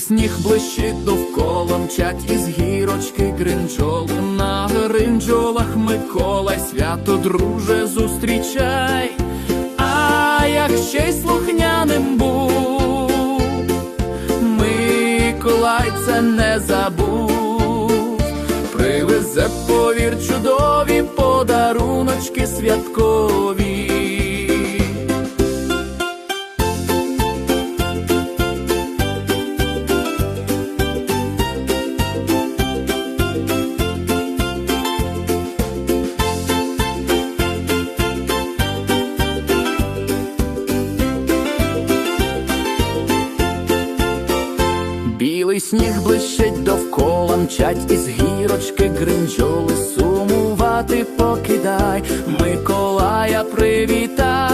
сніг блищить довкола, мчать із гірочки гринджоли. На гринджолах Микола свято друже зустрічай. А як ще й слухняним був, Миколай це не забув, привезе повір чудові подаруночки святкові. Сніг блищить довкола, мчать із гірочки гринджоли, сумувати покидай, Миколая привітай.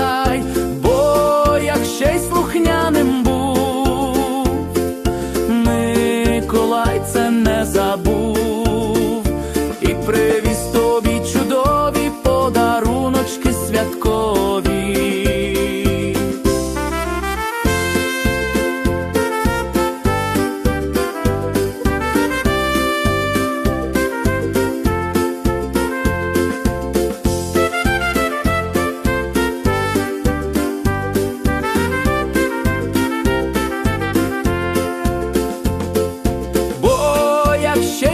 share.